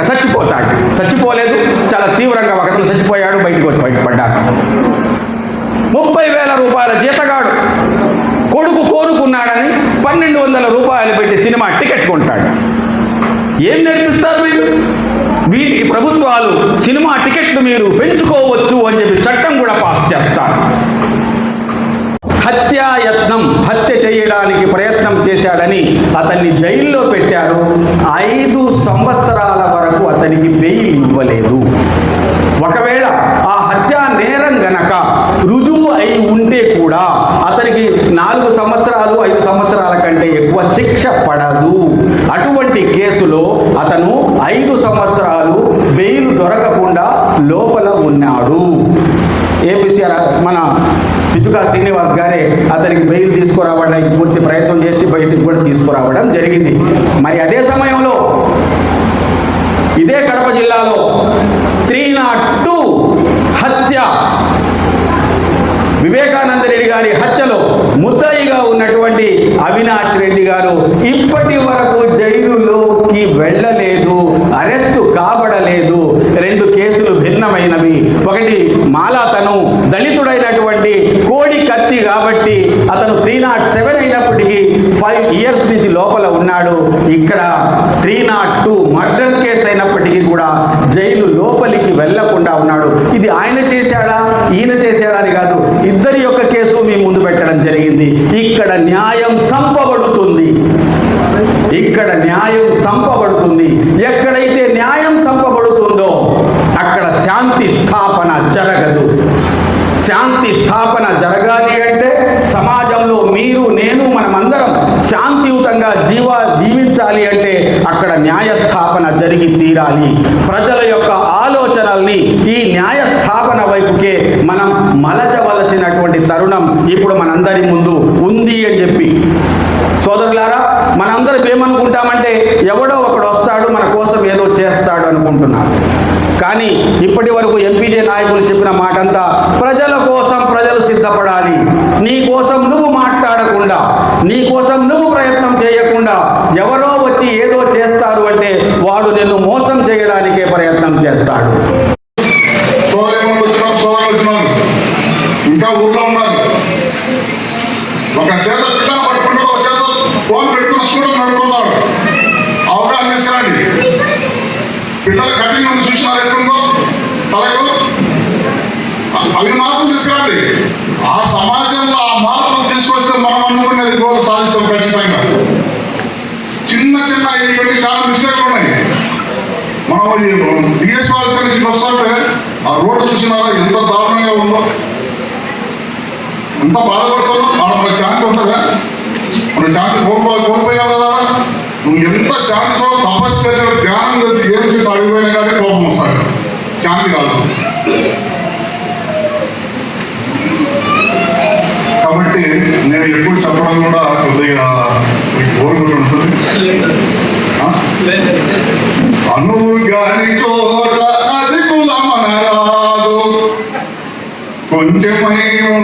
తీవ్రంగా చచ్చిపోతాడు. చచ్చిపోలేదు. చాలా తీవ్రంగా ఒకతను చచ్చిపోయాడు బయటకు వచ్చి బయటపడ్డాడు ముప్పై వేల రూపాయల జీతగాడు. కొడుకు కోరుకున్నాడని పన్నెండు వందల రూపాయలు పెట్టి సినిమా టికెట్ కొంటాడు. ఏం నేర్పిస్తారు మీరు వీటికి ప్రభుత్వాలు సినిమా టికెట్లు మీరు పెంచుకోవచ్చు అని చెప్పి చట్టం కూడా పాస్ చేస్తారు. హత్యాయత్నం హత్య చేయడానికి ప్రయత్నం చేశాడని అతన్ని జైల్లో పెట్టారు. ఐదు సంవత్సరాలు అతనికి బెయిల్ ఇవ్వలేదు. ఒకవేళ ఆ హత్యా నేరం గనక రుజువు అయి ఉంటే కూడా అతనికి నా సంవత్సరాలు ఐదు సంవత్సరాల కంటే ఎక్కువ శిక్ష పడదు అటువంటి కేసులో అతను ఐదు సంవత్సరాలు బెయిల్ దొరకకుండా లోపల ఉన్నాడు ఏపీసీఆర్ మన పిచ్చుకా శ్రీనివాస్ గారే అతనికి బెయిల్ తీసుకురావడానికి పూర్తి ప్రయత్నం చేసి బయటికి కూడా తీసుకురావడం జరిగింది మరి అదే సమయంలో ఇదే కడప జిల్లాలో త్రీ నాట్ టూ హత్య. వివేకానంద రెడ్డి గారి హత్యలో ముద్దాయిగా ఉన్నటువంటి అవినాష్ రెడ్డి గారు ఇప్పటి వరకు జైలులోకి వెళ్ళలేదు అరెస్టు కాబడలేదు. రెండు కేసులు భిన్నమైనవి. ఒకటి మాలాతను దళితుడైనటువంటి కోడి కత్తి కాబట్టి అతను త్రీ నాట్ సెవెన్ అయినప్పటికీ ఫైవ్ ఇయర్స్ నుంచి లోపల ఉన్నాడు. ఇక్కడ three not two murder case అయినప్పటికీ కూడా జైలు లోపలికి వెళ్ళకుండా ఉన్నాడు. ఇది ఆయన చేశాడా? ఈయన చేశాడా అని కాదు. ఇద్దరి యొక్క కేసు మీ ముందు పెట్టడం జరిగింది. ఇక్కడ న్యాయం చంపబడుతుంది. ఇక్కడ న్యాయం చంపబడుతుంది. ఎక్కడైతే న్యాయం చంపబడుతుందో అక్కడ శాంతి స్థాపన జరగదు. శాంతి స్థాపన జరగాలి అంటే సమాజంలో మీరు నేను మనమందరం శాంతియుతంగా జీవ జీవించాలి అంటే అక్కడ న్యాయస్థాపన జరిగి తీరాలి. ప్రజల యొక్క ఆలోచనల్ని ఈ న్యాయస్థాపన వైపుకే మనం మలచవలసినటువంటి తరుణం ఇప్పుడు మనందరి ముందు ఉంది అని చెప్పి. సోదరులారా మనందరం ఏమనుకుంటామంటే ఎవడో ఒకడు వస్తాడు మన కోసం ఏదో చేస్తాడు అనుకుంటున్నారు. కానీ ఇప్పటి వరకు ఎంపీజే నాయకులు చెప్పిన మాటంతా ప్రజల కోసం ప్రజలు సిద్ధపడాలి. నీ కోసం నువ్వు మాట్లాడకుండా నీ కోసం నువ్వు ప్రయత్నం చేయకుండా ఎవరో వచ్చి ఏదో చేస్తారు అంటే వాడు నిన్ను మోసం చేయడానికే ప్రయత్నం చేస్తాడు. ఇంకా ఊర్లో ఉన్నారు. ఒక చేత అవి మార్పులు తీసుకురండి. ఆ సమాజంలో ఆ మార్పులు తీసుకొస్తే మనం అనుకునేది గోల్ సాధిస్తాం ఖచ్చితంగా. చిన్న చిన్న ఇటువంటి చాలా మిస్టేక్లు ఉన్నాయి. మనం బిఎస్ వాళ్ళ నుంచి వస్తుంటే ఆ రోడ్డు చూసినారా? ఎంత దారుణంగా ఉందో. ఎంత బాధపడుతున్నాం. మన శాంతి ఉంటుందా? మన శాంతి కోల్పో కోల్పోయావు కదా. నువ్వు ఎంత శాంతి తపస్సు ధ్యానం చేసి ఏం చేసి అడిగిపోయినా కానీ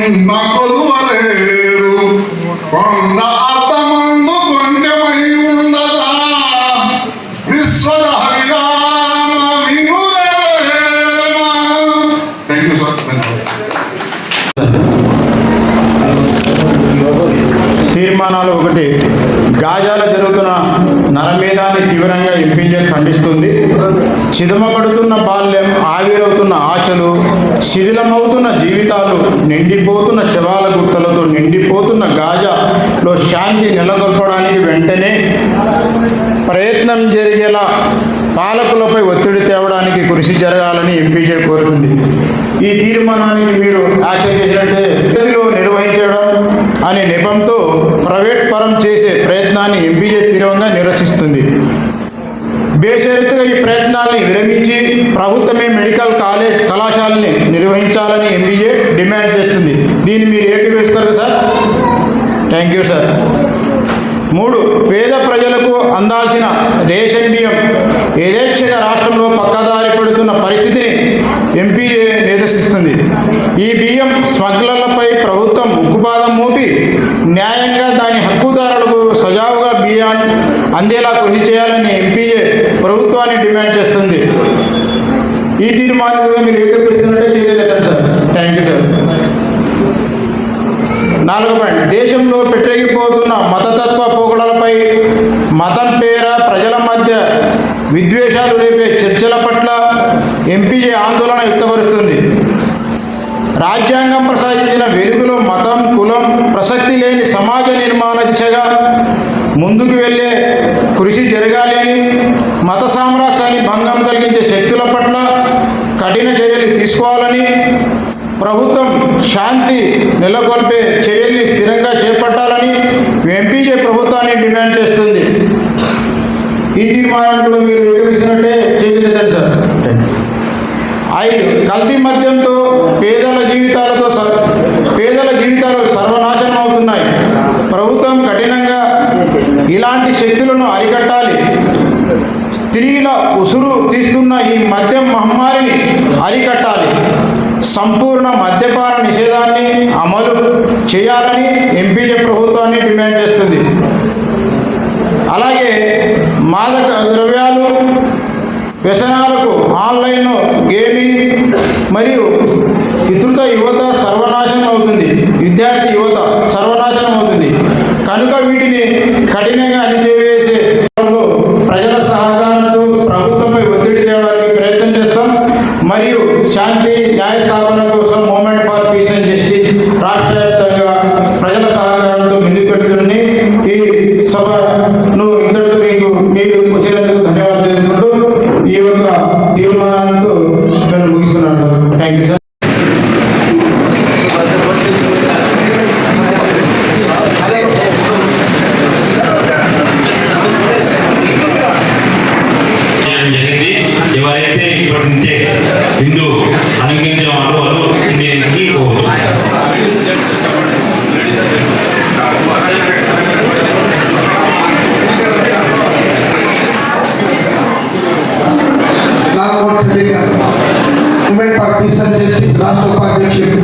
కొంచెమై కొలువలేరు. కొండ అర్థమందు కొంచెమై ఉండదా తీర్మానాలు ఒకటి. గాజాల జరుగుతున్న నరమేధాన్ని తీవ్రంగా ఎంపీజే ఖండిస్తుంది. చిదమపడుతున్న బాల్యం ఆవిరవుతున్న ఆశలు శిథిలమవుతున్న జీవితాలు నిండిపోతున్న శవాల గుట్టలతో నిండిపోతున్న గాజాలో శాంతి నెలకొల్పడానికి వెంటనే ప్రయత్నం జరిగేలా పాలకులపై ఒత్తిడి తేవడానికి కృషి జరగాలని ఎంపీజే కోరుతుంది. ఈ తీర్మానానికి మీరు యాక్షన్ చేసినట్టే గదిలో నిర్వహించడం అనే నెపంతో ప్రైవేట్ పరం చేసే ప్రయత్నాన్ని ఎంపీజే తీవ్రంగా నిరసిస్తుంది. బేషరతుగా ఈ ప్రయత్నాల్ని విరమించి ప్రభుత్వమే మెడికల్ కాలేజ్ కళాశాలని నిర్వహించాలని ఎంబీఏ డిమాండ్ చేస్తుంది. దీన్ని మీరు ఏకీవేస్తారు సార్? థ్యాంక్ యూ సార్ మూడు పేద ప్రజలకు అందాల్సిన రేషన్ బియ్యం. యథేచ్ఛగా రాష్ట్రంలో పక్కదారి పడుతున్న పరిస్థితిని ఎంపీఏ నిర్దేశిస్తుంది ఈ బియ్యం స్మగ్లర్లపై ప్రభుత్వం ఉక్కుపాదం మోపి న్యాయంగా దాని హక్కుదారులకు సజావుగా బియ్యాన్ని అందేలా కృషి చేయాలని ప్రభుత్వాన్ని డిమాండ్ చేస్తుంది. ఈ తీర్మానం కూడా మీరు ఏకీకరిస్తున్నట్టే చేయలేదు సార్. థ్యాంక్ యూ సార్ నాలుగు పాయింట్ దేశంలో పెట్టగిపోతున్న మతతత్వ పోకడలపై మతం పేర ప్రజల మధ్య విద్వేషాలు రేపే చర్చల పట్ల ఎంపీజే ఆందోళన వ్యక్తపరుస్తుంది. రాజ్యాంగం ప్రసాదించిన వెలుగులో మతం కులం ప్రసక్తి లేని సమాజ నిర్మాణ దిశగా ముందుకు వెళ్ళే కృషి జరగాలి అని మత సామ్రాజ్యాన్ని భంగం కలిగించే శక్తుల పట్ల కఠిన చర్యలు తీసుకోవాలని ప్రభుత్వం శాంతి నెలకొల్పే చర్యల్ని స్థిరంగా చేపట్టాలని ఎంపీజే ప్రభుత్వాన్ని డిమాండ్ చేస్తుంది. ఈ తీర్మానాన్ని కూడా మీరు ఏకీకరిస్తున్నట్టే చేతులెత్తండి సార్. ఐదు కల్తీ మద్యంతో పేదల జీవితాలతో సర్- పేదల జీవితాలు సర్వనాశనం అవుతున్నాయి ప్రభుత్వం కఠినంగా ఇలాంటి శక్తులను అరికట్టాలి స్త్రీల ఉసురు తీస్తున్న ఈ మద్యం మహమ్మారిని అరికట్టాలి. సంపూర్ణ మద్యపాన నిషేధాన్ని అమలు చేయాలని ఎంపీజే ప్రభుత్వాన్ని డిమాండ్ చేస్తుంది. అలాగే మాదక ద్రవ్యాలు వ్యసనాలకు ఆన్లైన్ గేమింగ్ మరియు ఇతృత యువత సర్వనాశనం అవుతుంది. విద్యార్థి యువత సర్వనాశనం అవుతుంది. కనుక వీటిని కఠినంగా అణిచివేసే పీస్ అండ్ జస్టిస్ రాష్ట్ర ఉపాధ్యక్షుడు.